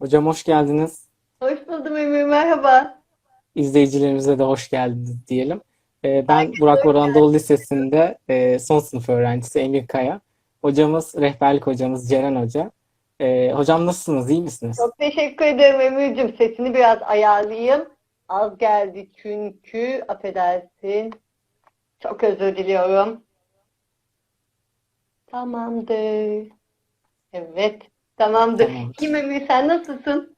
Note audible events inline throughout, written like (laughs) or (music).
Hocam hoş geldiniz. Hoş buldum Emir, merhaba. İzleyicilerimize de hoş geldiniz diyelim. Ee, ben Burak Orhan Anadolu Lisesi'nde e, son sınıf öğrencisi Emir Kaya. Hocamız, rehberlik hocamız Ceren Hoca. Ee, hocam nasılsınız, iyi misiniz? Çok teşekkür ederim Emir'cim. Sesini biraz ayarlayayım. Az geldi çünkü, affedersin. Çok özür diliyorum. Tamamdır. Evet, tamamdır. Tamam. İyiyim Emir, sen nasılsın?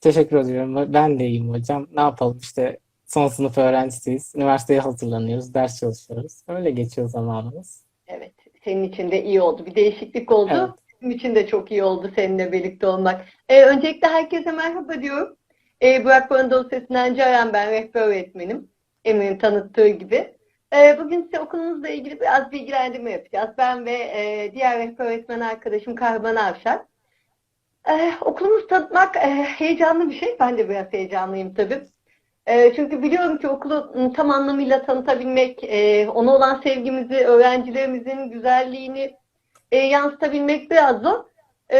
Teşekkür ediyorum. Ben de iyiyim hocam. Ne yapalım işte son sınıf öğrencisiyiz. Üniversiteye hazırlanıyoruz, ders çalışıyoruz. Öyle geçiyor zamanımız. Evet, senin için de iyi oldu. Bir değişiklik oldu. Evet. Bizim için de çok iyi oldu seninle birlikte olmak. Ee, öncelikle herkese merhaba diyorum. Ee, Burak Anadolu Sesi'nden Ceren ben, rehber öğretmenim. Emir'in tanıttığı gibi. Ee, bugün size okulumuzla ilgili biraz bilgilendirme yapacağız. Ben ve e, diğer rehber öğretmen arkadaşım Kahraman Avşar. Ee, okulumuzu tanıtmak e, heyecanlı bir şey. Ben de biraz heyecanlıyım tabii. E, çünkü biliyorum ki okulu m, tam anlamıyla tanıtabilmek, e, ona olan sevgimizi, öğrencilerimizin güzelliğini e, yansıtabilmek biraz zor. E,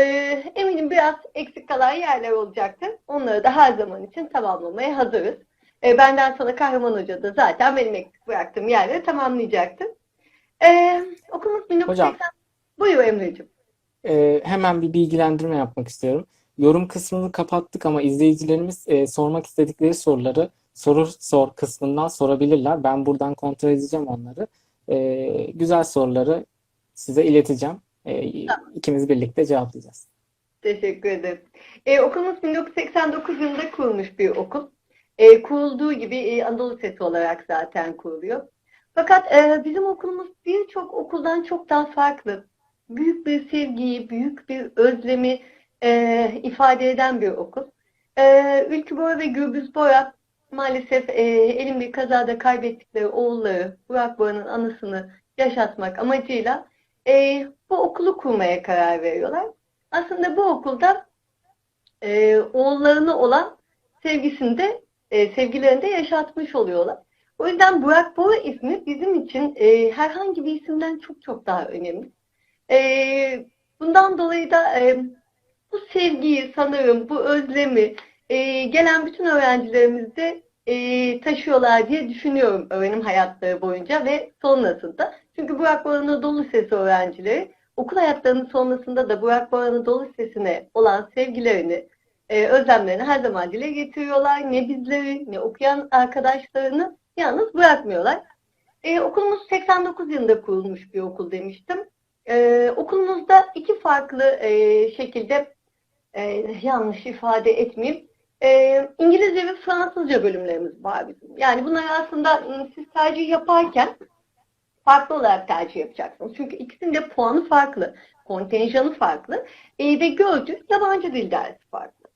eminim biraz eksik kalan yerler olacaktır. Onları da her zaman için tamamlamaya hazırız. E, benden sonra Kahraman Hoca da zaten benim eksik bıraktığım yerleri tamamlayacaktır. E, okulumuz 1980... Hocam. Buyur Emre'ciğim. Ee, hemen bir bilgilendirme yapmak istiyorum. Yorum kısmını kapattık ama izleyicilerimiz e, sormak istedikleri soruları soru sor kısmından sorabilirler. Ben buradan kontrol edeceğim onları. Ee, güzel soruları size ileteceğim. Ee, ikimiz birlikte cevaplayacağız. Teşekkür ederim. E, okulumuz 1989 yılında kurulmuş bir okul. E, kurulduğu gibi e, Anadolu Lisesi olarak zaten kuruluyor. Fakat e, bizim okulumuz birçok okuldan çok daha farklı. Büyük bir sevgiyi, büyük bir özlemi e, ifade eden bir okul. E, Ülkü Bora ve Gürbüz Bora maalesef e, elin bir kazada kaybettikleri oğulları Burak Bora'nın anısını yaşatmak amacıyla e, bu okulu kurmaya karar veriyorlar. Aslında bu okulda e, oğullarına olan sevgisini de e, sevgilerini de yaşatmış oluyorlar. O yüzden Burak Bora ismi bizim için e, herhangi bir isimden çok çok daha önemli. E, bundan dolayı da e, bu sevgiyi sanırım, bu özlemi e, gelen bütün öğrencilerimiz de e, taşıyorlar diye düşünüyorum öğrenim hayatları boyunca ve sonrasında. Çünkü Burak Bora Anadolu Lisesi öğrencileri okul hayatlarının sonrasında da Burak Bora Anadolu Lisesi'ne olan sevgilerini, e, özlemlerini her zaman dile getiriyorlar. Ne bizleri ne okuyan arkadaşlarını yalnız bırakmıyorlar. E, okulumuz 89 yılında kurulmuş bir okul demiştim. E, okulumuzda iki farklı e, şekilde e, yanlış ifade etmeyeyim. E, İngilizce ve Fransızca bölümlerimiz var bizim. Yani bunlar aslında ım, siz tercih yaparken farklı olarak tercih yapacaksınız. Çünkü ikisinin de puanı farklı, kontenjanı farklı e, ve gördüğü yabancı dil dersi farklı.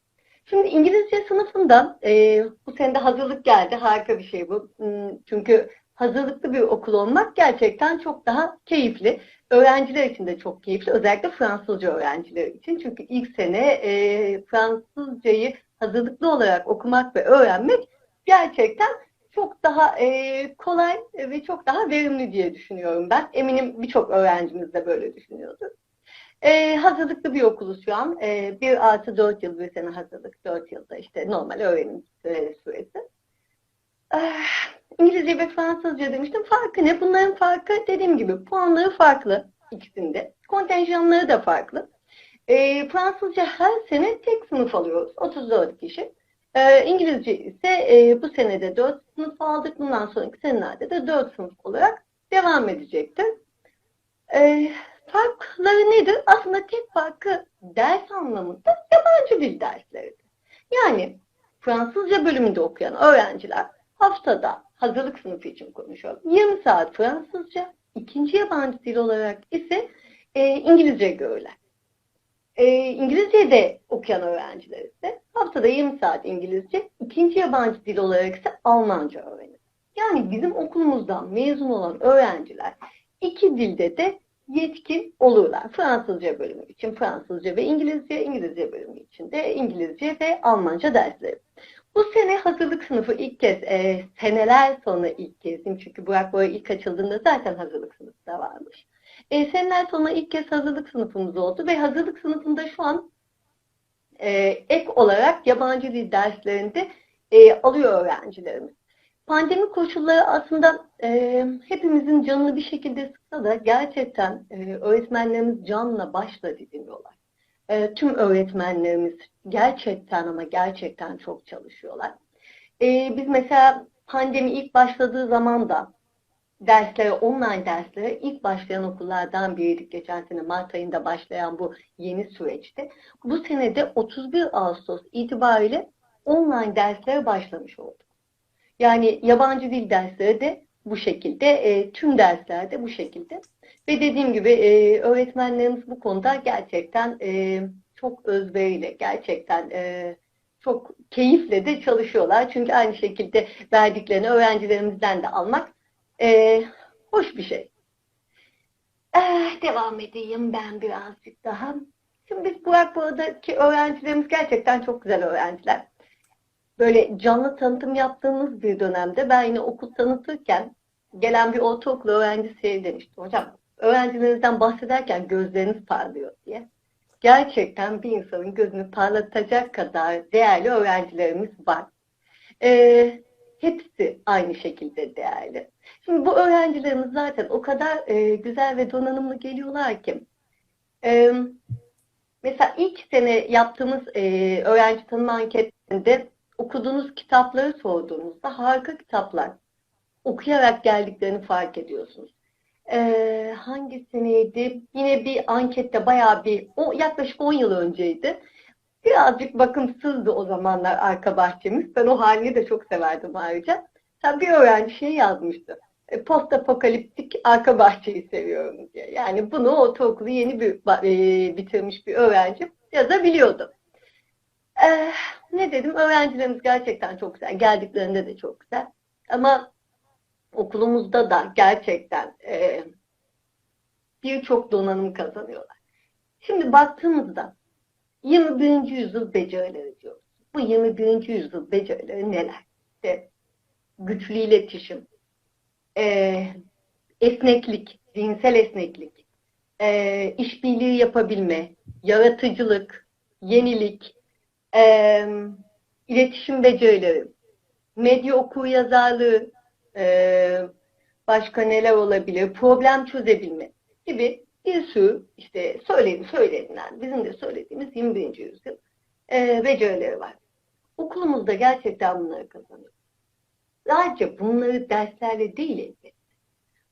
Şimdi İngilizce sınıfında e, bu sene de hazırlık geldi. Harika bir şey bu. Hmm, Çünkü hazırlıklı bir okul olmak gerçekten çok daha keyifli. Öğrenciler için de çok keyifli. Özellikle Fransızca öğrenciler için. Çünkü ilk sene e, Fransızcayı hazırlıklı olarak okumak ve öğrenmek gerçekten çok daha e, kolay ve çok daha verimli diye düşünüyorum ben. Eminim birçok öğrencimiz de böyle düşünüyordur. E, hazırlıklı bir okuluz şu an. E, 1 artı 4 yıl bir sene hazırlık. 4 yılda işte normal öğrenim süresi. Eh, İngilizce ve Fransızca demiştim. Farkı ne? Bunların farkı dediğim gibi puanları farklı ikisinde. Kontenjanları da farklı. E, Fransızca her sene tek sınıf alıyoruz. 34 kişi. E, İngilizce ise e, bu senede 4 sınıf aldık. Bundan sonraki senelerde de 4 sınıf olarak devam edecektir. E, farkları nedir? Aslında tek farkı ders anlamında yabancı dil dersleridir. Yani Fransızca bölümünde okuyan öğrenciler haftada hazırlık sınıfı için konuşuyorum. 20 saat Fransızca, ikinci yabancı dil olarak ise e, İngilizce görürler. E, İngilizce'de okuyan öğrenciler ise haftada 20 saat İngilizce, ikinci yabancı dil olarak ise Almanca öğrenir. Yani bizim okulumuzdan mezun olan öğrenciler iki dilde de yetkin olurlar. Fransızca bölümü için Fransızca ve İngilizce, İngilizce bölümü için de İngilizce ve Almanca dersleri. Bu sene hazırlık sınıfı ilk kez, e, seneler sonra ilk kezdim. Çünkü Burak Bora ilk açıldığında zaten hazırlık sınıfı da varmış. E, seneler sonra ilk kez hazırlık sınıfımız oldu ve hazırlık sınıfında şu an e, ek olarak yabancı dil derslerinde e, alıyor öğrencilerimiz. Pandemi koşulları aslında e, hepimizin canını bir şekilde sıksa da gerçekten e, öğretmenlerimiz canla başla didiniyorlar. E, tüm öğretmenlerimiz gerçekten ama gerçekten çok çalışıyorlar. E, biz mesela pandemi ilk başladığı zaman da derslere, online derslere ilk başlayan okullardan biriydik. Geçen sene Mart ayında başlayan bu yeni süreçte. Bu sene de 31 Ağustos itibariyle online derslere başlamış olduk. Yani yabancı dil dersleri de bu şekilde, e, tüm dersler de bu şekilde. Ve dediğim gibi e, öğretmenlerimiz bu konuda gerçekten e, çok özveriyle, gerçekten e, çok keyifle de çalışıyorlar. Çünkü aynı şekilde verdiklerini öğrencilerimizden de almak e, hoş bir şey. Eh, devam edeyim ben birazcık daha. Şimdi biz Burak buradaki öğrencilerimiz gerçekten çok güzel öğrenciler. Böyle canlı tanıtım yaptığımız bir dönemde ben yine okul tanıtırken gelen bir ortaokul öğrencisi şey demişti. Hocam öğrencilerinizden bahsederken gözleriniz parlıyor diye. Gerçekten bir insanın gözünü parlatacak kadar değerli öğrencilerimiz var. Ee, hepsi aynı şekilde değerli. Şimdi bu öğrencilerimiz zaten o kadar e, güzel ve donanımlı geliyorlar ki. E, mesela ilk sene yaptığımız e, öğrenci tanıma anketinde okuduğunuz kitapları sorduğunuzda harika kitaplar okuyarak geldiklerini fark ediyorsunuz. E, hangi seneydi? Yine bir ankette bayağı bir, o yaklaşık 10 yıl önceydi. Birazcık bakımsızdı o zamanlar arka bahçemiz. Ben o halini de çok severdim ayrıca. Sen bir öğrenci şey yazmıştı. E, Post apokaliptik arka bahçeyi seviyorum diye. Yani bunu ortaokulu yeni bir e, bitirmiş bir öğrenci yazabiliyordu. E, ne dedim? Öğrencilerimiz gerçekten çok güzel. Geldiklerinde de çok güzel. Ama okulumuzda da gerçekten e, birçok donanım kazanıyorlar. Şimdi baktığımızda 21. yüzyıl becerileri diyoruz. Bu 21. yüzyıl becerileri neler? İşte güçlü iletişim, e, esneklik, zihinsel esneklik, e, işbirliği yapabilme, yaratıcılık, yenilik, e, iletişim becerileri, medya okur yazarlığı, e, başka neler olabilir, problem çözebilme gibi bir sürü işte söyledi, söylenilen, bizim de söylediğimiz 21. yüzyıl e, becerileri var. Okulumuzda gerçekten bunları kazanıyoruz. Sadece bunları derslerle değil elbette.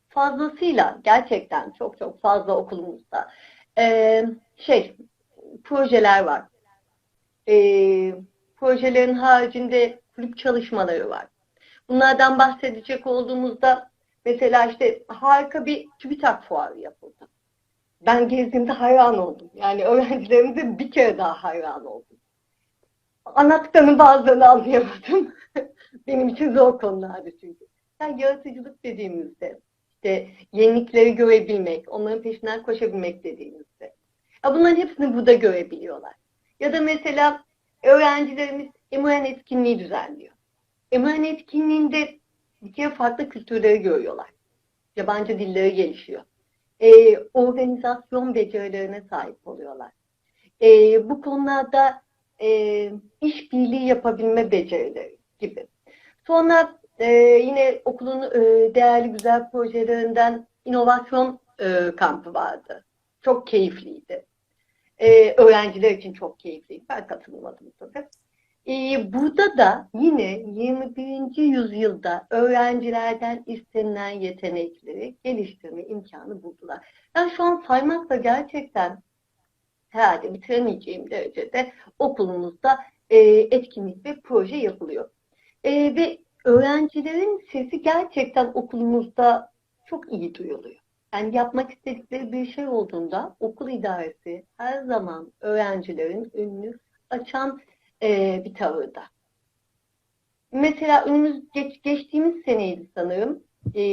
Fazlasıyla gerçekten çok çok fazla okulumuzda e, şey projeler var. E, projelerin haricinde kulüp çalışmaları var. Bunlardan bahsedecek olduğumuzda mesela işte harika bir TÜBİTAK fuarı yapıldı. Ben gezdiğimde hayran oldum. Yani (laughs) öğrencilerimize bir kere daha hayran oldum. Anlattıklarının bazılarını anlayamadım. (laughs) Benim için zor konulardı çünkü. Yani yaratıcılık dediğimizde, işte yenilikleri görebilmek, onların peşinden koşabilmek dediğimizde. Ya bunların hepsini burada görebiliyorlar. Ya da mesela öğrencilerimiz Emuren etkinliği düzenliyor. Emuren etkinliğinde bir kere farklı kültürleri görüyorlar. Yabancı dilleri gelişiyor. Ee, organizasyon becerilerine sahip oluyorlar. Ee, bu konularda e, işbirliği yapabilme becerileri gibi. Sonra e, yine okulun e, değerli güzel projelerinden inovasyon e, kampı vardı. Çok keyifliydi. E, öğrenciler için çok keyifliydi. Ben katılmadım tabii. E, burada da yine 21. yüzyılda öğrencilerden istenilen yetenekleri geliştirme imkanı buldular. Yani şu an saymakla gerçekten herhalde bitiremeyeceğim derecede okulumuzda e, etkinlik ve proje yapılıyor. E, ve öğrencilerin sesi gerçekten okulumuzda çok iyi duyuluyor. Yani yapmak istedikleri bir şey olduğunda okul idaresi her zaman öğrencilerin önünü açan e, bir tavırda. Mesela önümüz geç, geçtiğimiz seneydi sanırım. E,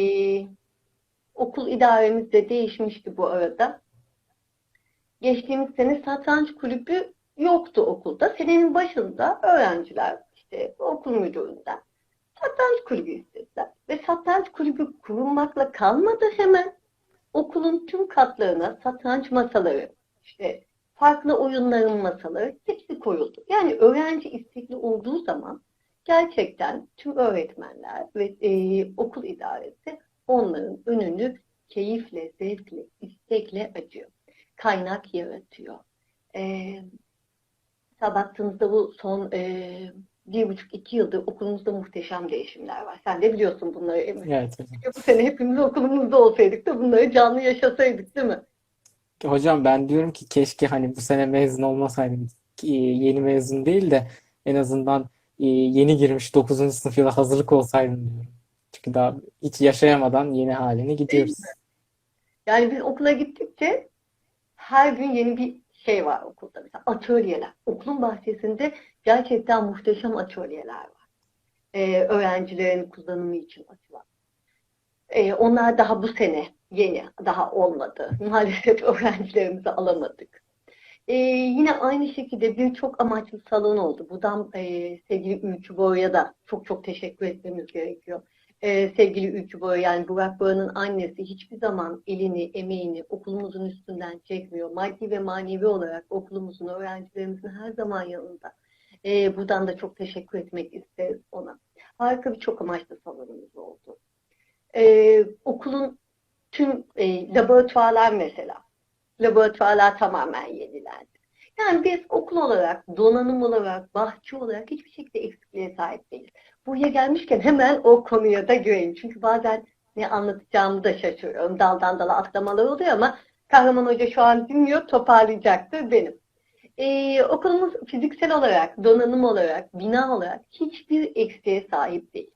okul idaremiz de değişmişti bu arada. Geçtiğimiz sene satranç kulübü yoktu okulda. Senenin başında öğrenciler işte okul müdüründen satranç kulübü istediler. Ve satranç kulübü kurulmakla kalmadı hemen. Okulun tüm katlarına satranç masaları, işte farklı oyunların masaları hepsi koyuldu. Yani öğrenci istekli olduğu zaman gerçekten tüm öğretmenler ve e, okul idaresi onların önünü keyifle, zevkle, istekle açıyor. Kaynak yaratıyor. E, mesela baktığınızda bu son e, bir buçuk iki yıldır okulumuzda muhteşem değişimler var. Sen de biliyorsun bunları. Evet hocam. Bu sene hepimiz okulumuzda olsaydık da bunları canlı yaşasaydık değil mi? Hocam ben diyorum ki keşke hani bu sene mezun olmasaydım. Ki Yeni mezun değil de en azından e, yeni girmiş 9. sınıf yıla hazırlık olsaydım diyorum. Çünkü daha hiç yaşayamadan yeni haline gidiyoruz. Yani biz okula gittikçe her gün yeni bir şey var okulda. Mesela atölyeler. Okulun bahçesinde gerçekten muhteşem atölyeler var. Ee, öğrencilerin kullanımı için açılan. Ee, onlar daha bu sene yeni, daha olmadı. (laughs) Maalesef öğrencilerimizi alamadık. Ee, yine aynı şekilde birçok amaçlı salon oldu. Buradan e, sevgili Ülkü Boy'a da çok çok teşekkür etmemiz gerekiyor. Ee, sevgili Ülkü Boy, yani Burak Boya'nın annesi hiçbir zaman elini, emeğini okulumuzun üstünden çekmiyor. Maddi ve manevi olarak okulumuzun, öğrencilerimizin her zaman yanında. Ee, buradan da çok teşekkür etmek isteriz ona. Harika bir çok amaçlı salonumuz oldu. Ee, okulun tüm e, laboratuvarlar mesela. Laboratuvarlar tamamen yenilendi. Yani biz okul olarak, donanım olarak, bahçe olarak hiçbir şekilde eksikliğe sahip değiliz. Buraya gelmişken hemen o konuya da gireyim. Çünkü bazen ne anlatacağımı da şaşırıyorum. Daldan dala atlamalar oluyor ama Kahraman Hoca şu an dinliyor, toparlayacaktır benim. Ee, okulumuz fiziksel olarak, donanım olarak, bina olarak hiçbir eksiğe sahip değil.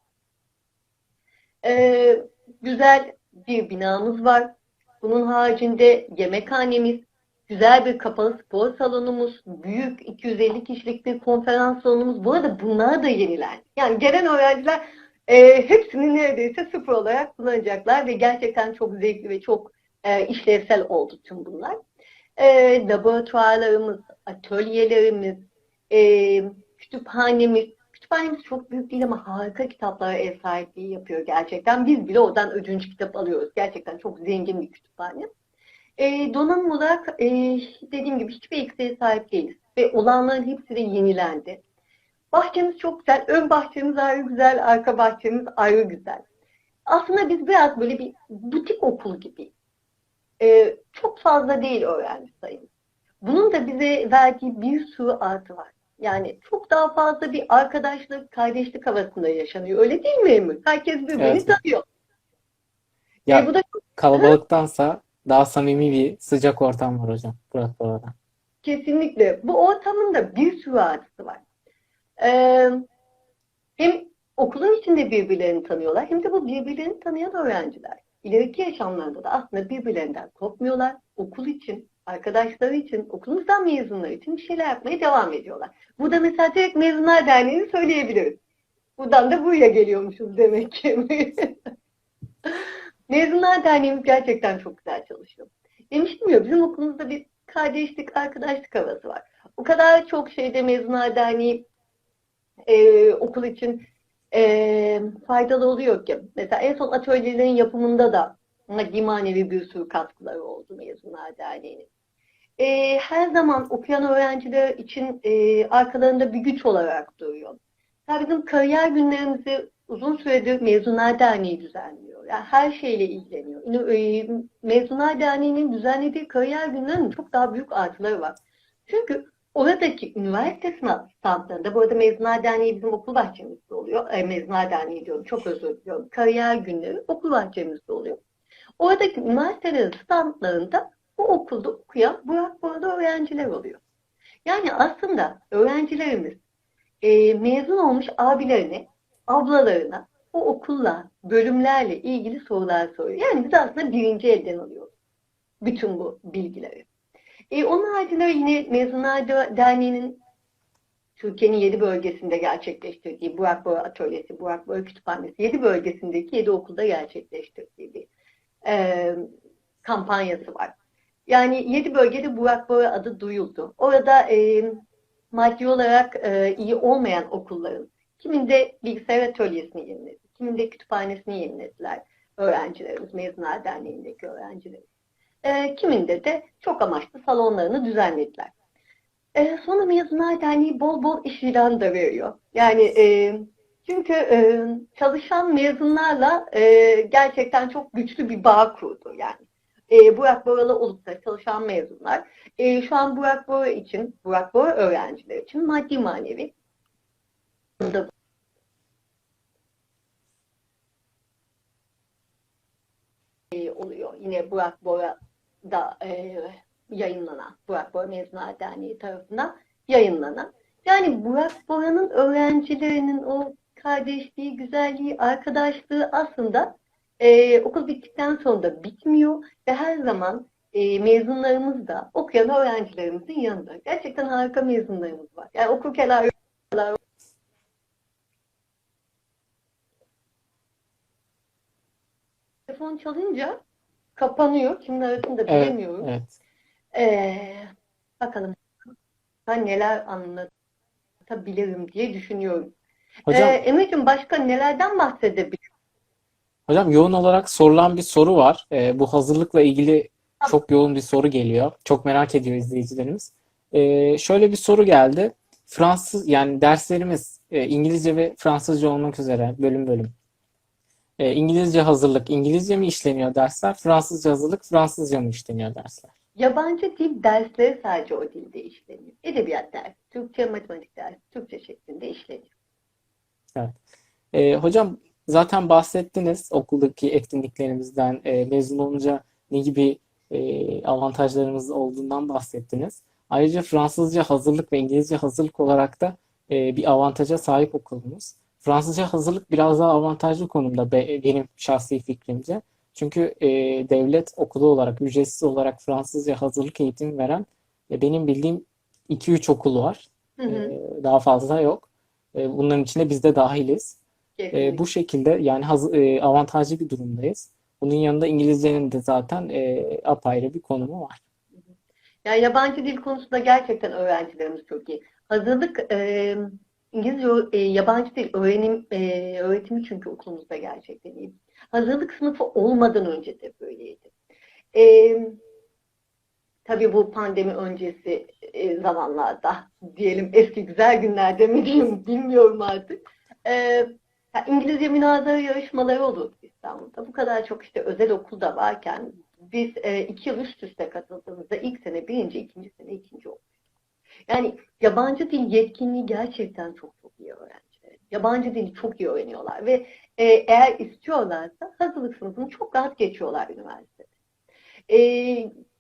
Ee, güzel bir binamız var. Bunun haricinde yemekhanemiz, güzel bir kapalı spor salonumuz, büyük 250 kişilik bir konferans salonumuz. Bu arada bunlar da yenilendi. Yani gelen öğrenciler e, hepsini neredeyse sıfır olarak kullanacaklar ve gerçekten çok zevkli ve çok e, işlevsel oldu tüm bunlar. E, laboratuvarlarımız, atölyelerimiz, e, kütüphanemiz, kütüphanemiz çok büyük değil ama harika kitaplara ev sahipliği yapıyor gerçekten. Biz bile oradan ödünç kitap alıyoruz. Gerçekten çok zengin bir kütüphane. E, donanım olarak e, dediğim gibi hiçbir eksiğe sahip değiliz. Ve olanların hepsi de yenilendi. Bahçemiz çok güzel. Ön bahçemiz ayrı güzel, arka bahçemiz ayrı güzel. Aslında biz biraz böyle bir butik okul gibi. E, çok fazla değil öğrenci sayımız. Bunun da bize verdiği bir sürü artı var. Yani çok daha fazla bir arkadaşlık, kardeşlik havasında yaşanıyor. Öyle değil mi Emir? Herkes birbirini Evet. tanıyor. Ya E, bu da kalabalıktansa daha samimi bir sıcak ortam var hocam Burak Bora'da. Kesinlikle. Bu ortamın da bir sürü artısı var. Ee, hem okulun içinde birbirlerini tanıyorlar hem de bu birbirlerini tanıyan öğrenciler. İleriki yaşamlarında da aslında birbirlerinden kopmuyorlar. Okul için, arkadaşları için, okulumuzdan mezunlar için bir şeyler yapmaya devam ediyorlar. Burada mesela direkt Mezunlar Derneği'ni söyleyebiliriz. Buradan da buraya geliyormuşuz demek ki. (laughs) Mezunlar Derneğimiz gerçekten çok güzel çalışıyor. Demiştim ya bizim okulumuzda bir kardeşlik, arkadaşlık havası var. O kadar çok şeyde Mezunlar Derneği e, okul için e, faydalı oluyor ki. Mesela en son atölyelerin yapımında da maddi manevi bir sürü katkıları oldu Mezunlar Derneği'nin. E, her zaman okuyan öğrenciler için e, arkalarında bir güç olarak duruyor. Ya bizim kariyer günlerimizi uzun süredir Mezunlar Derneği düzenliyor. Yani her şeyle ilgileniyor. E, Mezunlar Derneği'nin düzenlediği kariyer günlerinin çok daha büyük artıları var. Çünkü oradaki üniversite standlarında, bu arada Mezunlar Derneği bizim okul bahçemizde oluyor. E, Mezunlar Derneği diyorum, çok özür diliyorum. Kariyer günleri okul bahçemizde oluyor. Oradaki üniversitelerin standlarında bu okulda okuyan Burak Bora'da öğrenciler oluyor. Yani aslında öğrencilerimiz e, mezun olmuş abilerine, ablalarına o okulla, bölümlerle ilgili sorular soruyor. Yani biz aslında birinci elden alıyoruz bütün bu bilgileri. E, onun haricinde yine Mezunlar Derneği'nin Türkiye'nin 7 bölgesinde gerçekleştirdiği Burak Bora Atölyesi, Burak Bora Kütüphanesi, 7 bölgesindeki 7 okulda gerçekleştirdiği bir e, kampanyası var. Yani 7 bölgede Burak Bora adı duyuldu. Orada e, maddi olarak e, iyi olmayan okulların kiminde bilgisayar atölyesini yeniledi, kiminde kütüphanesini yenilediler öğrencilerimiz, Mezunlar Derneği'ndeki öğrencilerimiz. E, kiminde de çok amaçlı salonlarını düzenlediler. E, sonra Mezunlar Derneği bol bol iş ilanı da veriyor. Yani e, çünkü e, çalışan mezunlarla e, gerçekten çok güçlü bir bağ kurdu yani. E, Burak Boralı olup da çalışan mezunlar e, şu an Burak Bora için, Burak Bora öğrenciler için maddi manevi e, oluyor. Yine Burak Bora'da e, yayınlanan, Burak Bora Mezunlar Derneği tarafından yayınlanan. Yani Burak Bora'nın öğrencilerinin o kardeşliği, güzelliği, arkadaşlığı aslında e, okul bittikten sonra da bitmiyor ve her zaman e, mezunlarımız da okuyan öğrencilerimizin yanında. Gerçekten harika mezunlarımız var. Yani okurken. Telefon çalınca kapanıyor. Kimin aradığını da Evet, bilemiyorum. evet. Ee, bakalım ben neler anlatabilirim diye düşünüyorum. Hocam, Ee, Emre'cim başka nelerden bahsedebilirim? Hocam yoğun olarak sorulan bir soru var. Ee, bu hazırlıkla ilgili çok yoğun bir soru geliyor. Çok merak ediyor izleyicilerimiz. Ee, şöyle bir soru geldi. Fransız yani derslerimiz e, İngilizce ve Fransızca olmak üzere bölüm bölüm. Ee, İngilizce hazırlık İngilizce mi işleniyor dersler? Fransızca hazırlık Fransızca mı işleniyor dersler? Yabancı dil dersleri sadece o dilde işleniyor. Edebiyat dersi, Türkçe, matematik dersi, Türkçe şeklinde işleniyor. Ee, hocam zaten bahsettiniz okuldaki etkinliklerimizden e, mezun olunca ne gibi e, avantajlarımız olduğundan bahsettiniz. Ayrıca Fransızca hazırlık ve İngilizce hazırlık olarak da e, bir avantaja sahip okulumuz. Fransızca hazırlık biraz daha avantajlı konumda be- benim şahsi fikrimce. Çünkü e, devlet okulu olarak ücretsiz olarak Fransızca hazırlık eğitimi veren e, benim bildiğim 2-3 okul var. Hı hı, E, daha fazla yok. E, bunların içinde biz de dahiliz. E, bu şekilde yani haz- e, avantajlı bir durumdayız. Bunun yanında İngilizcenin de zaten e, apayrı bir konumu var. Yani yabancı dil konusunda gerçekten öğrencilerimiz çok iyi. Hazırlık e, İngilizce e, yabancı dil öğrenim e, öğretimi çünkü okulumuzda gerçekten iyi. Hazırlık sınıfı olmadan önce de böyleydi. E, tabii bu pandemi öncesi e, zamanlarda diyelim eski güzel günlerde mi diyeyim bilmiyorum artık. E, ya İngilizce münazara yarışmaları olurdu İstanbul'da. Bu kadar çok işte özel okul da varken biz e, iki yıl üst üste katıldığımızda ilk sene birinci, ikinci sene ikinci olduk. Yani yabancı dil yetkinliği gerçekten çok çok iyi öğrenciler. Yabancı dili çok iyi öğreniyorlar ve e, eğer istiyorlarsa hazırlık sınıfını çok rahat geçiyorlar üniversitede. E,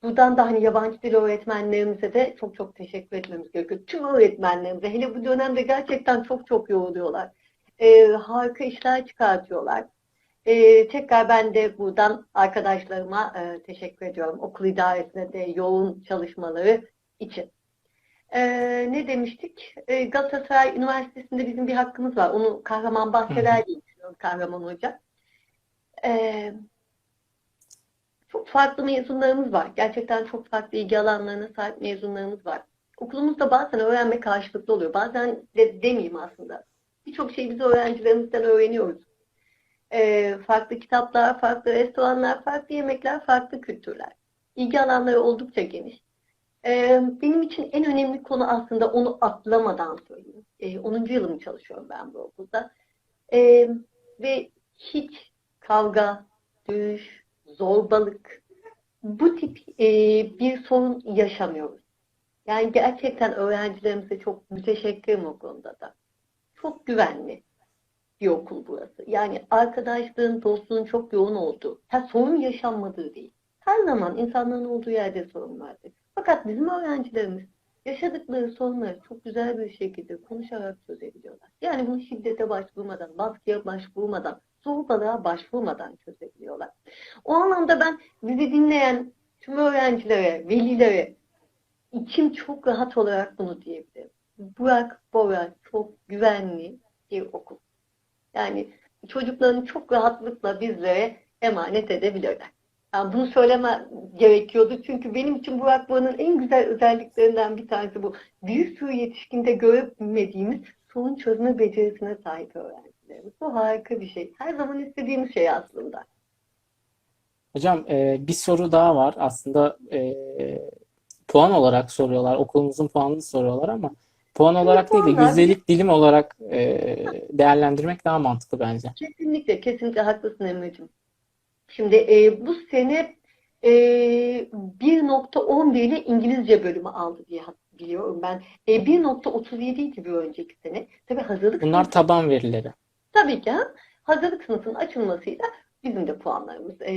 buradan da hani yabancı dil öğretmenlerimize de çok çok teşekkür etmemiz gerekiyor. Tüm öğretmenlerimize hele bu dönemde gerçekten çok çok yoruluyorlar. E, harika işler çıkartıyorlar. Ee, tekrar ben de buradan arkadaşlarıma e, teşekkür ediyorum. Okul idaresine de yoğun çalışmaları için. Ee, ne demiştik? Ee, Galatasaray Üniversitesi'nde bizim bir hakkımız var. Onu Kahraman bahseder diye düşünüyorum Kahraman Hoca. Ee, çok farklı mezunlarımız var. Gerçekten çok farklı ilgi alanlarına sahip mezunlarımız var. Okulumuzda bazen öğrenme karşılıklı oluyor. Bazen de demeyeyim aslında. Birçok şeyi biz öğrencilerimizden öğreniyoruz. Ee, farklı kitaplar, farklı restoranlar, farklı yemekler, farklı kültürler. İlgi alanları oldukça geniş. Ee, benim için en önemli konu aslında onu atlamadan söyleyeyim. Ee, 10. yılımı çalışıyorum ben bu okulda. Ee, ve hiç kavga, dövüş, zorbalık bu tip e, bir sorun yaşamıyoruz. Yani gerçekten öğrencilerimize çok müteşekkirim o konuda da. Çok güvenli bir okul burası. Yani arkadaşlığın, dostluğun çok yoğun olduğu, ha, sorun yaşanmadığı değil. Her zaman insanların olduğu yerde sorun vardır. Fakat bizim öğrencilerimiz yaşadıkları sorunları çok güzel bir şekilde konuşarak çözebiliyorlar. Yani bunu şiddete başvurmadan, baskıya başvurmadan, zorbalığa başvurmadan çözebiliyorlar. O anlamda ben bizi dinleyen tüm öğrencilere, velilere içim çok rahat olarak bunu diyebilirim. Burak Bora çok güvenli bir okul. Yani çocuklarını çok rahatlıkla bizlere emanet edebilirler. Yani bunu söyleme gerekiyordu. Çünkü benim için Burak Bora'nın en güzel özelliklerinden bir tanesi bu. Bir sürü yetişkinde görmediğimiz sorun çözme becerisine sahip öğrencilerimiz. Bu harika bir şey. Her zaman istediğimiz şey aslında. Hocam e, bir soru daha var. Aslında e, puan olarak soruyorlar. Okulumuzun puanını soruyorlar ama puan olarak değil de puanlar- yüzdelik dilim olarak e, değerlendirmek daha mantıklı bence. Kesinlikle, kesinlikle haklısın Emre'cim. Şimdi e, bu sene e, 1.11 ile İngilizce bölümü aldı diye biliyorum ben. E, 1.37 idi bir önceki sene. Tabii hazırlık Bunlar sınıfı- taban verileri. Tabii ki ha. hazırlık sınıfının açılmasıyla bizim de puanlarımız, e,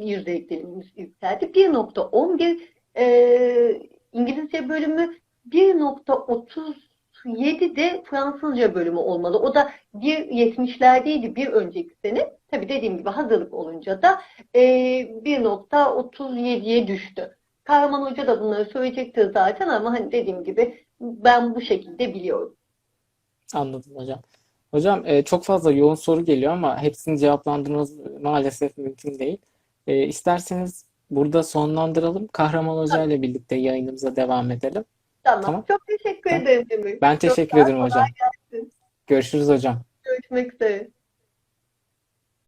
yüzdelik dilimimiz yükseldi. 1.11 e, İngilizce bölümü 1.37 de Fransızca bölümü olmalı. O da 1.70'lerdeydi bir önceki sene. Tabii dediğim gibi hazırlık olunca da e, 1.37'ye düştü. Kahraman Hoca da bunları söyleyecektir zaten ama hani dediğim gibi ben bu şekilde biliyorum. Anladım hocam. Hocam e, çok fazla yoğun soru geliyor ama hepsini cevaplandırmamız maalesef mümkün değil. E, isterseniz burada sonlandıralım. Kahraman Hoca ile birlikte yayınımıza devam edelim. Tamam. Tamam. Çok teşekkür Tamam. ederim Demir. Ben Çok teşekkür ol, ederim hocam. gelsin. Görüşürüz hocam. Görüşmek üzere.